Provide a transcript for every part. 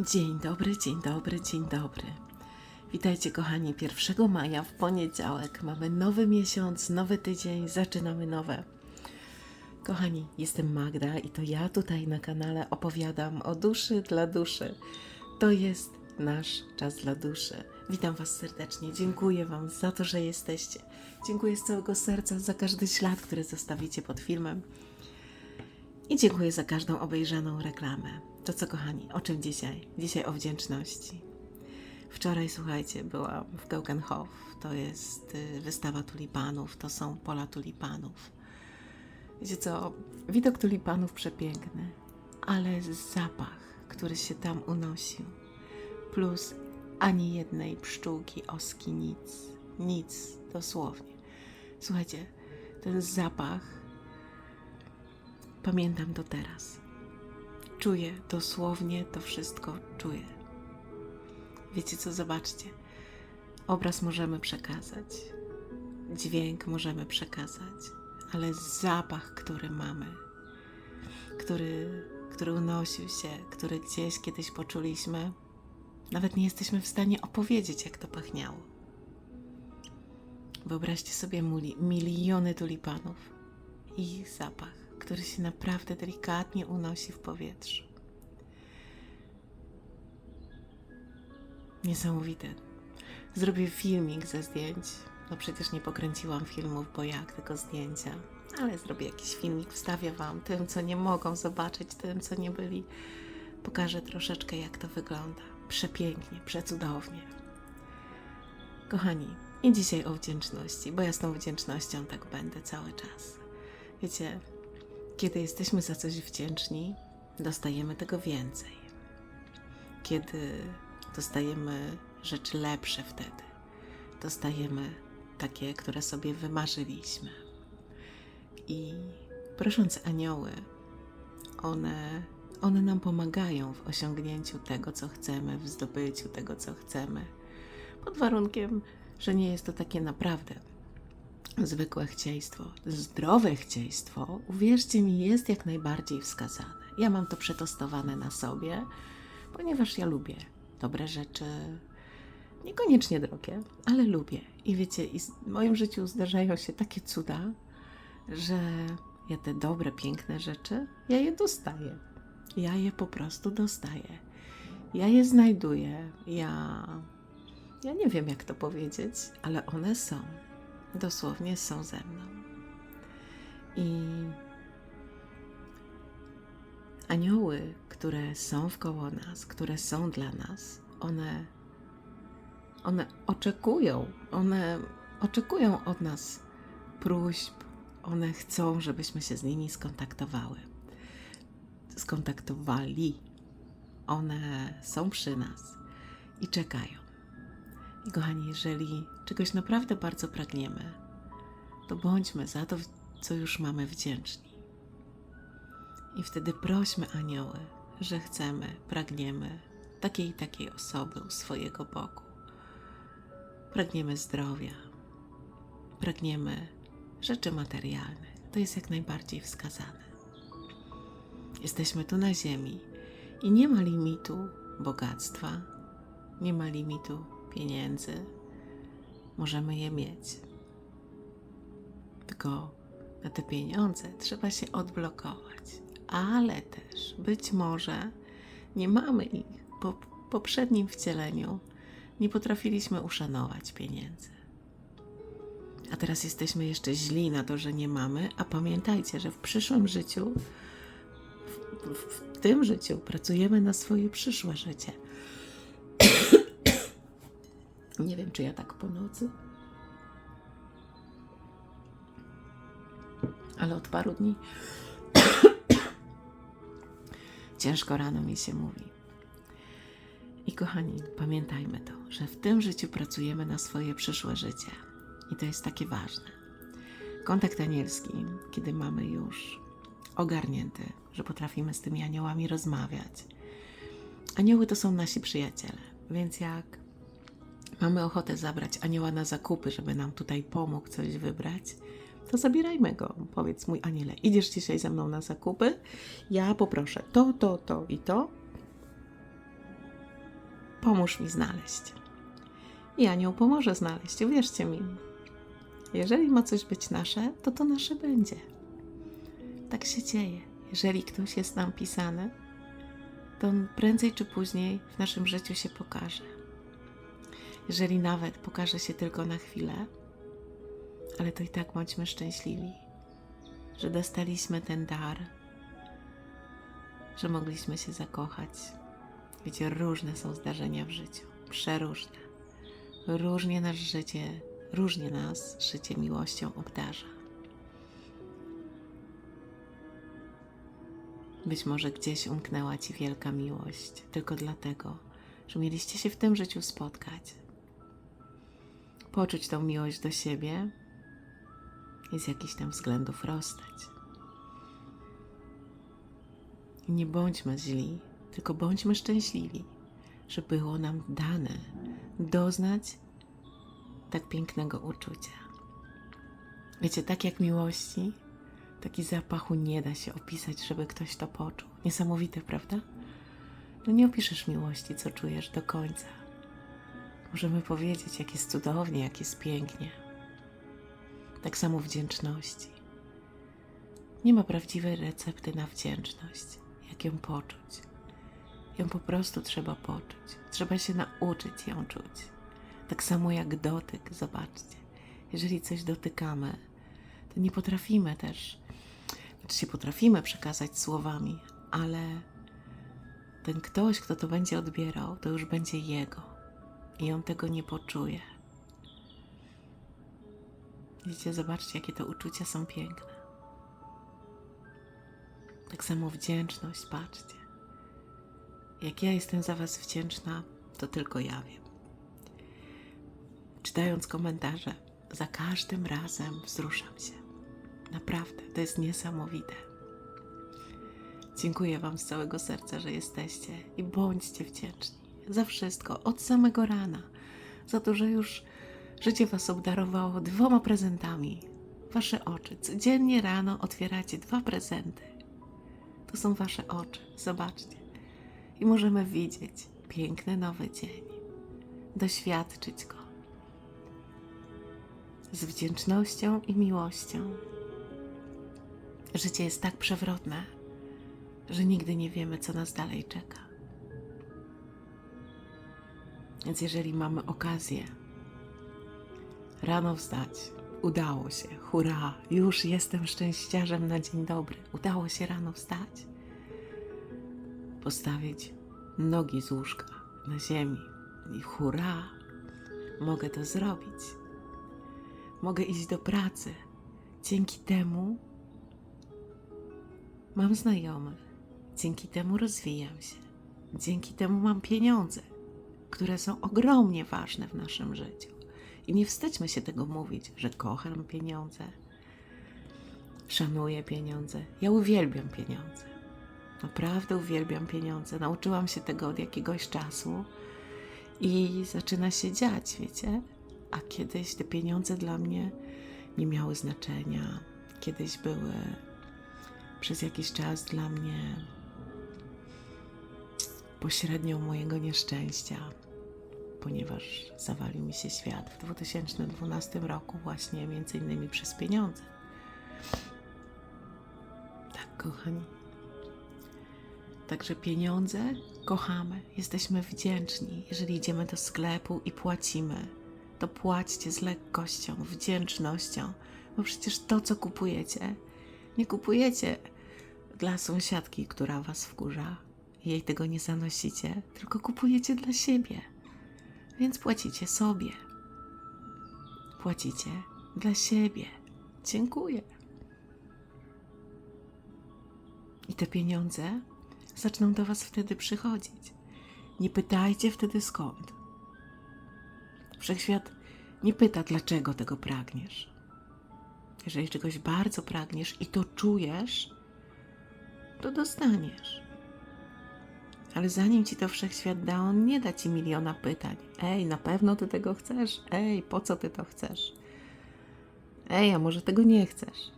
Dzień dobry, dzień dobry, dzień dobry. Witajcie kochani 1 maja w poniedziałek. Mamy nowy miesiąc, nowy tydzień, zaczynamy nowe. Kochani, jestem Magda i to ja tutaj na kanale opowiadam o duszy dla duszy. To jest nasz czas dla duszy. Witam Was serdecznie, dziękuję Wam za to, że jesteście. Dziękuję z całego serca za każdy ślad, który zostawicie pod filmem. I dziękuję za każdą obejrzaną reklamę. To co, kochani, o czym dzisiaj? Dzisiaj o wdzięczności. Wczoraj, słuchajcie, byłam w Gaukenhof. To jest y, wystawa tulipanów, to są pola tulipanów. Wiecie co, widok tulipanów przepiękny, ale zapach, który się tam unosił, plus ani jednej pszczółki, oski, nic, nic, dosłownie. Słuchajcie, ten zapach pamiętam do teraz. Czuję, dosłownie to wszystko czuję. Wiecie co, zobaczcie. Obraz możemy przekazać, dźwięk możemy przekazać, ale zapach, który mamy, który, który unosił się, który gdzieś kiedyś poczuliśmy, nawet nie jesteśmy w stanie opowiedzieć, jak to pachniało. Wyobraźcie sobie muli, miliony tulipanów i ich zapach, który się naprawdę delikatnie unosi w powietrzu. Niesamowite. Zrobię filmik ze zdjęć. No przecież nie pokręciłam filmów, bo jak, tylko zdjęcia. Ale zrobię jakiś filmik, wstawię Wam tym, co nie mogą zobaczyć, tym, co nie byli. Pokażę troszeczkę, jak to wygląda. Przepięknie, przecudownie. Kochani, i dzisiaj o wdzięczności, bo ja z tą wdzięcznością tak będę cały czas. Wiecie, kiedy jesteśmy za coś wdzięczni, dostajemy tego więcej. Kiedy dostajemy rzeczy lepsze wtedy, dostajemy takie, które sobie wymarzyliśmy. I prosząc anioły, one, one nam pomagają w osiągnięciu tego, co chcemy, w zdobyciu tego, co chcemy, pod warunkiem, że nie jest to takie naprawdę zwykłe chcieństwo. Zdrowe chcieństwo, uwierzcie mi, jest jak najbardziej wskazane. Ja mam to przetestowane na sobie, ponieważ ja lubię dobre rzeczy, niekoniecznie drogie, ale lubię. I wiecie, i w moim życiu zdarzają się takie cuda, że ja te dobre, piękne rzeczy, ja je dostaję. Ja je po prostu dostaję. Ja je znajduję. Ja, ja nie wiem, jak to powiedzieć, ale one są. Dosłownie są ze mną. I anioły, które są wkoło nas, które są dla nas, one, one oczekują, one oczekują od nas próśb, one chcą, żebyśmy się z nimi skontaktowały, skontaktowali. One są przy nas i czekają. I kochani, jeżeli czegoś naprawdę bardzo pragniemy, to bądźmy za to, co już mamy wdzięczni. I wtedy prośmy anioły, że chcemy, pragniemy takiej i takiej osoby u swojego boku. Pragniemy zdrowia, pragniemy rzeczy materialnych. To jest jak najbardziej wskazane. Jesteśmy tu na Ziemi i nie ma limitu bogactwa, nie ma limitu pieniędzy. Możemy je mieć. Tylko na te pieniądze trzeba się odblokować ale też być może nie mamy ich, bo poprzednim wcieleniu nie potrafiliśmy uszanować pieniędzy. A teraz jesteśmy jeszcze źli na to, że nie mamy, a pamiętajcie, że w przyszłym życiu, w, w, w tym życiu pracujemy na swoje przyszłe życie. Nie wiem, czy ja tak po nocy. Ale od paru dni ciężko rano mi się mówi. I kochani, pamiętajmy to, że w tym życiu pracujemy na swoje przyszłe życie. I to jest takie ważne. Kontakt anielski, kiedy mamy już ogarnięty, że potrafimy z tymi aniołami rozmawiać. Anioły to są nasi przyjaciele, więc jak mamy ochotę zabrać anioła na zakupy, żeby nam tutaj pomógł coś wybrać, to zabierajmy go. Powiedz mój aniele, idziesz dzisiaj ze mną na zakupy? Ja poproszę to, to, to i to. pomóż mi znaleźć. I anioł pomoże znaleźć, uwierzcie mi. Jeżeli ma coś być nasze, to to nasze będzie. Tak się dzieje. Jeżeli ktoś jest nam pisany, to on prędzej czy później w naszym życiu się pokaże. Jeżeli nawet pokaże się tylko na chwilę, ale to i tak bądźmy szczęśliwi, że dostaliśmy ten dar, że mogliśmy się zakochać. Wiecie, różne są zdarzenia w życiu, przeróżne. Różnie nas życie, różnie nas życie miłością obdarza. Być może gdzieś umknęła ci wielka miłość, tylko dlatego, że mieliście się w tym życiu spotkać, poczuć tą miłość do siebie i z jakichś tam względów rozstać. I nie bądźmy źli, tylko bądźmy szczęśliwi, że było nam dane doznać tak pięknego uczucia. Wiecie, tak jak miłości, taki zapachu nie da się opisać, żeby ktoś to poczuł. Niesamowite, prawda? No nie opiszesz miłości, co czujesz do końca. Możemy powiedzieć, jak jest cudownie, jak jest pięknie. Tak samo wdzięczności. Nie ma prawdziwej recepty na wdzięczność, jak ją poczuć. Ją po prostu trzeba poczuć. Trzeba się nauczyć ją czuć. Tak samo jak dotyk, zobaczcie. Jeżeli coś dotykamy, to nie potrafimy też, znaczy się potrafimy przekazać słowami, ale ten ktoś, kto to będzie odbierał, to już będzie jego i on tego nie poczuje. Widzicie, zobaczcie, jakie to uczucia są piękne. Tak samo wdzięczność, patrzcie. Jak ja jestem za Was wdzięczna, to tylko ja wiem. Czytając komentarze, za każdym razem wzruszam się. Naprawdę, to jest niesamowite. Dziękuję Wam z całego serca, że jesteście i bądźcie wdzięczni za wszystko, od samego rana, za to, że już życie Was obdarowało dwoma prezentami. Wasze oczy. Codziennie rano otwieracie dwa prezenty. To są Wasze oczy. Zobaczcie. I możemy widzieć piękny nowy dzień, doświadczyć go z wdzięcznością i miłością. Życie jest tak przewrotne, że nigdy nie wiemy, co nas dalej czeka. Więc jeżeli mamy okazję rano wstać, udało się, hurra, już jestem szczęściarzem na dzień dobry, udało się rano wstać, postawić nogi z łóżka na ziemi i hurra, mogę to zrobić. Mogę iść do pracy. Dzięki temu mam znajomych. Dzięki temu rozwijam się. Dzięki temu mam pieniądze, które są ogromnie ważne w naszym życiu. I nie wstydźmy się tego mówić, że kocham pieniądze, szanuję pieniądze. Ja uwielbiam pieniądze. Naprawdę uwielbiam pieniądze. Nauczyłam się tego od jakiegoś czasu i zaczyna się dziać, wiecie? A kiedyś te pieniądze dla mnie nie miały znaczenia. Kiedyś były przez jakiś czas dla mnie pośrednią mojego nieszczęścia, ponieważ zawalił mi się świat w 2012 roku, właśnie między innymi przez pieniądze. Tak, kochani. Także pieniądze kochamy, jesteśmy wdzięczni. Jeżeli idziemy do sklepu i płacimy, to płaćcie z lekkością, wdzięcznością, bo przecież to, co kupujecie, nie kupujecie dla sąsiadki, która was wkurza, jej tego nie zanosicie, tylko kupujecie dla siebie. Więc płacicie sobie. Płacicie dla siebie. Dziękuję. I te pieniądze zaczną do Was wtedy przychodzić. Nie pytajcie wtedy skąd. Wszechświat nie pyta, dlaczego tego pragniesz. Jeżeli czegoś bardzo pragniesz i to czujesz, to dostaniesz. Ale zanim ci to wszechświat da, on nie da ci miliona pytań. Ej, na pewno ty tego chcesz? Ej, po co ty to chcesz? Ej, a może tego nie chcesz?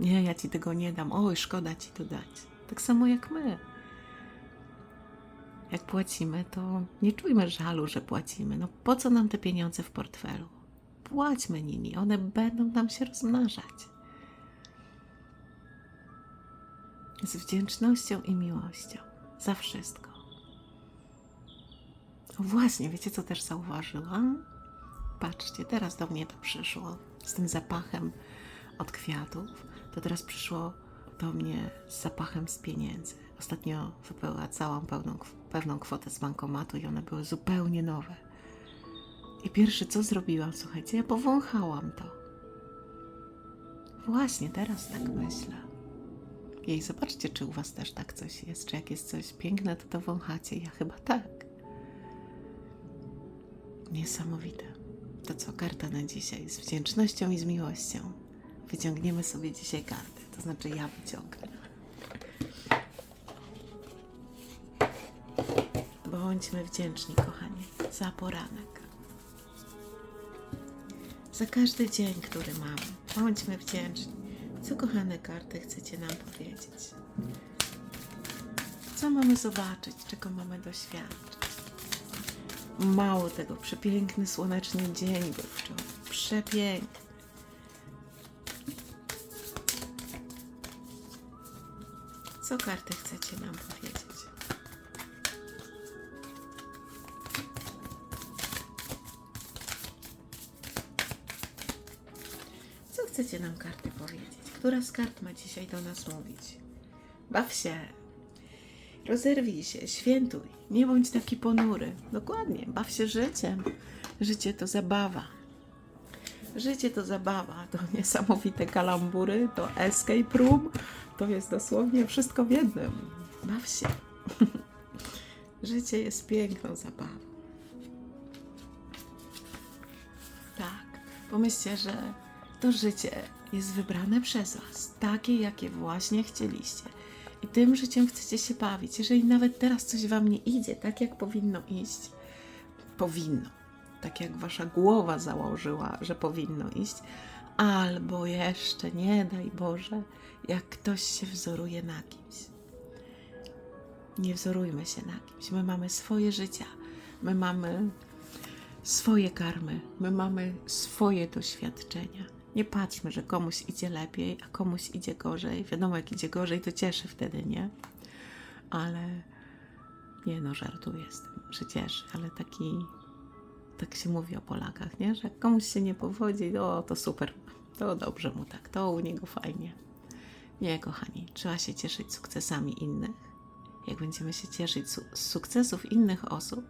Nie, ja ci tego nie dam. Oj, szkoda ci to dać. Tak samo jak my. Jak płacimy, to nie czujmy żalu, że płacimy. No po co nam te pieniądze w portfelu? Płaćmy nimi, one będą nam się rozmnażać. Z wdzięcznością i miłością za wszystko. O właśnie, wiecie co też zauważyłam? Patrzcie, teraz do mnie to przyszło z tym zapachem od kwiatów. To teraz przyszło do mnie z zapachem z pieniędzy. Ostatnio wypełniałam pełną, pewną kwotę z bankomatu i one były zupełnie nowe. I pierwsze co zrobiłam, słuchajcie, ja powąchałam to. Właśnie teraz tak myślę. Jej, zobaczcie, czy u Was też tak coś jest. Czy jak jest coś piękne, to to wąchacie. Ja chyba tak. Niesamowite. To co, karta na dzisiaj. Z wdzięcznością i z miłością. Wyciągniemy sobie dzisiaj karty. To znaczy ja wyciągnę. Bądźmy wdzięczni, kochani, za poranek. Za każdy dzień, który mamy. Bądźmy wdzięczni. Co, kochane karty, chcecie nam powiedzieć? Co mamy zobaczyć, czego mamy doświadczyć? Mało tego, przepiękny słoneczny dzień był wczoraj. Przepiękny. Co karty chcecie nam powiedzieć? Co chcecie nam karty powiedzieć? Która z kart ma dzisiaj do nas mówić? Baw się, rozerwij się, świętuj, nie bądź taki ponury. Dokładnie, baw się życiem. Życie to zabawa. Życie to zabawa, to niesamowite kalambury, to escape room, to jest dosłownie wszystko w jednym. Baw się. Życie jest piękną zabawą. Tak, pomyślcie, że to życie jest wybrane przez Was, takie, jakie właśnie chcieliście. I tym życiem chcecie się bawić. Jeżeli nawet teraz coś Wam nie idzie tak, jak powinno iść, powinno, tak jak Wasza głowa założyła, że powinno iść, albo jeszcze, nie daj Boże, jak ktoś się wzoruje na kimś. Nie wzorujmy się na kimś. My mamy swoje życia, my mamy swoje karmy, my mamy swoje doświadczenia. Nie patrzmy, że komuś idzie lepiej, a komuś idzie gorzej. Wiadomo, jak idzie gorzej, to cieszy wtedy, nie? Ale nie no, żartuję z tym, że cieszy, ale taki, tak się mówi o Polakach, nie? Że jak komuś się nie powodzi, o, to super, to dobrze mu tak, to u niego fajnie. Nie, kochani, trzeba się cieszyć sukcesami innych. Jak będziemy się cieszyć z sukcesów innych osób,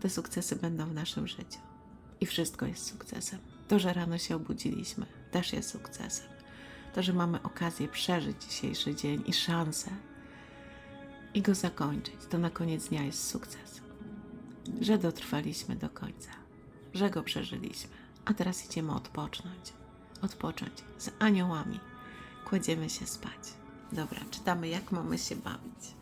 te sukcesy będą w naszym życiu. I wszystko jest sukcesem. To, że rano się obudziliśmy, też jest sukcesem. To, że mamy okazję przeżyć dzisiejszy dzień i szansę i go zakończyć, to na koniec dnia jest sukcesem. Że dotrwaliśmy do końca, że go przeżyliśmy, a teraz idziemy odpocząć. Odpocząć z aniołami. Kładziemy się spać. Dobra, czytamy, jak mamy się bawić.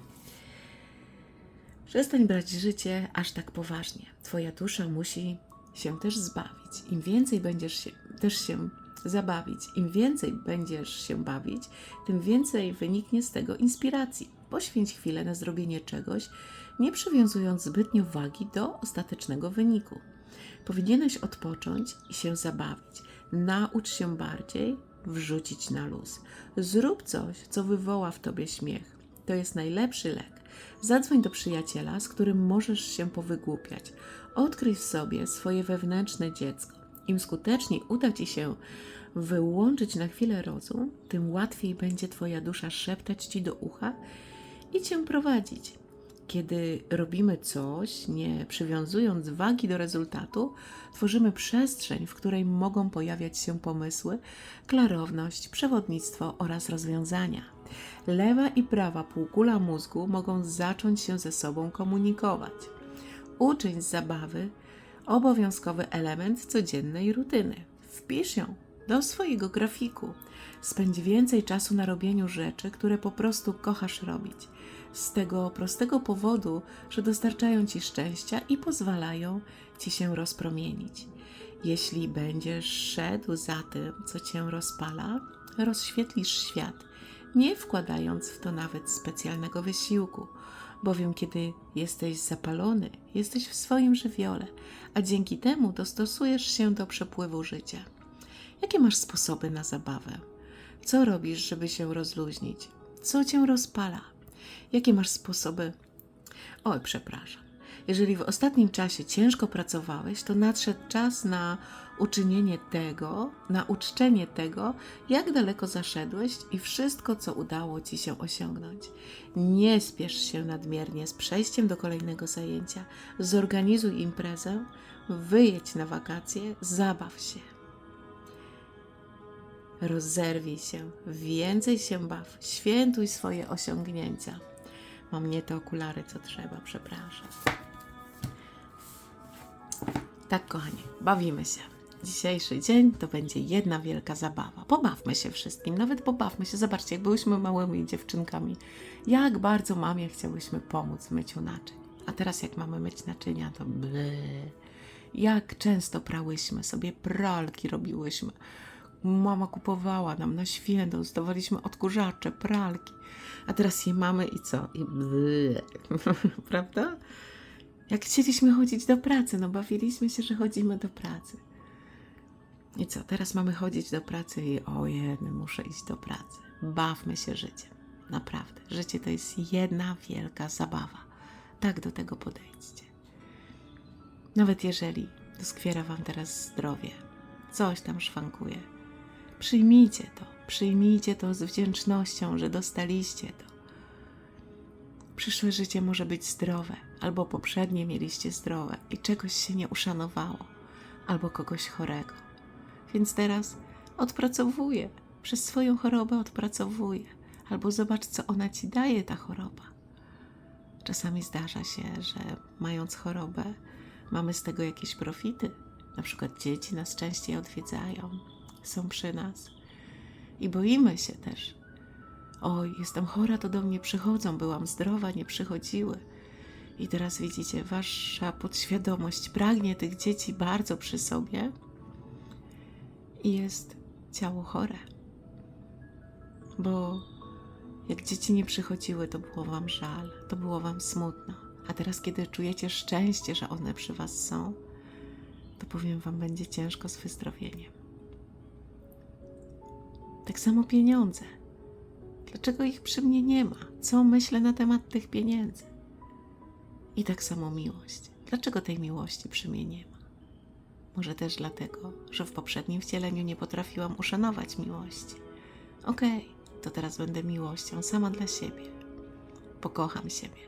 Przestań brać życie aż tak poważnie. Twoja dusza musi się też zbawić. Im więcej będziesz się, też się zabawić, im więcej będziesz się bawić, tym więcej wyniknie z tego inspiracji. Poświęć chwilę na zrobienie czegoś, nie przywiązując zbytnio wagi do ostatecznego wyniku. Powinieneś odpocząć i się zabawić. Naucz się bardziej wrzucić na luz. Zrób coś, co wywoła w tobie śmiech. To jest najlepszy lek. Zadzwoń do przyjaciela, z którym możesz się powygłupiać. Odkryj w sobie swoje wewnętrzne dziecko. Im skuteczniej uda ci się wyłączyć na chwilę rozum, tym łatwiej będzie twoja dusza szeptać ci do ucha i cię prowadzić. Kiedy robimy coś, nie przywiązując wagi do rezultatu, tworzymy przestrzeń, w której mogą pojawiać się pomysły, klarowność, przewodnictwo oraz rozwiązania. Lewa i prawa półkula mózgu mogą zacząć się ze sobą komunikować. Uczyń z zabawy obowiązkowy element codziennej rutyny. Wpisz ją do swojego grafiku. Spędź więcej czasu na robieniu rzeczy, które po prostu kochasz robić. Z tego prostego powodu, że dostarczają ci szczęścia i pozwalają ci się rozpromienić. Jeśli będziesz szedł za tym, co cię rozpala, rozświetlisz świat, nie wkładając w to nawet specjalnego wysiłku. bowiem kiedy jesteś zapalony, jesteś w swoim żywiole, a dzięki temu dostosujesz się do przepływu życia. Jakie masz sposoby na zabawę? Co robisz, żeby się rozluźnić? Co cię rozpala? Jakie masz sposoby? Oj, przepraszam. Jeżeli w ostatnim czasie ciężko pracowałeś, to nadszedł czas na uczynienie tego, na uczczenie tego, jak daleko zaszedłeś i wszystko, co udało ci się osiągnąć. Nie spiesz się nadmiernie z przejściem do kolejnego zajęcia. Zorganizuj imprezę, wyjedź na wakacje, zabaw się. Rozerwij się, więcej się baw, świętuj swoje osiągnięcia. Mam nie te okulary, co trzeba, przepraszam. Tak, kochani, bawimy się. Dzisiejszy dzień to będzie jedna wielka zabawa. Pobawmy się wszystkim, nawet pobawmy się. Zobaczcie, jak byłyśmy małymi dziewczynkami, jak bardzo mamie chciałyśmy pomóc w myciu naczyń. A teraz, jak mamy myć naczynia, to ble. Jak często prałyśmy, sobie pralki robiłyśmy. Mama kupowała nam na święto, zdawaliśmy odkurzacze, pralki. A teraz je mamy i co? I ble. Prawda? Jak chcieliśmy chodzić do pracy, no bawiliśmy się, że chodzimy do pracy. I co, teraz mamy chodzić do pracy i ojej, muszę iść do pracy. Bawmy się życiem. Naprawdę. Życie to jest jedna wielka zabawa. Tak do tego podejdźcie. Nawet jeżeli doskwiera Wam teraz zdrowie, coś tam szwankuje, przyjmijcie to. Przyjmijcie to z wdzięcznością, że dostaliście to. Przyszłe życie może być zdrowe, albo poprzednie mieliście zdrowe i czegoś się nie uszanowało, albo kogoś chorego. Więc teraz odpracowuję, przez swoją chorobę odpracowuję, albo zobacz, co ona ci daje, ta choroba. Czasami zdarza się, że mając chorobę, mamy z tego jakieś profity. Na przykład dzieci nas częściej odwiedzają, są przy nas i boimy się też. Oj, jestem chora, to do mnie przychodzą, byłam zdrowa, nie przychodziły. I teraz widzicie, wasza podświadomość pragnie tych dzieci bardzo przy sobie jest ciało chore. Bo jak dzieci nie przychodziły, to było wam żal, to było wam smutno. A teraz, kiedy czujecie szczęście, że one przy was są, to powiem wam, będzie ciężko z wyzdrowieniem. Tak samo pieniądze. Dlaczego ich przy mnie nie ma? Co myślę na temat tych pieniędzy? I tak samo miłość. Dlaczego tej miłości przy mnie nie ma? Może też dlatego, że w poprzednim wcieleniu nie potrafiłam uszanować miłości. Okej, to teraz będę miłością sama dla siebie. Pokocham siebie.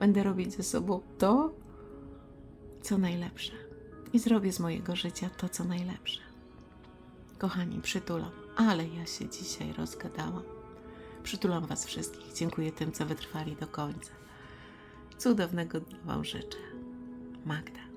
Będę robić ze sobą to, co najlepsze. I zrobię z mojego życia to, co najlepsze. Kochani, przytulam, ale ja się dzisiaj rozgadałam. Przytulam Was wszystkich. Dziękuję tym, co wytrwali do końca. Cudownego dnia Wam życzę. Magda.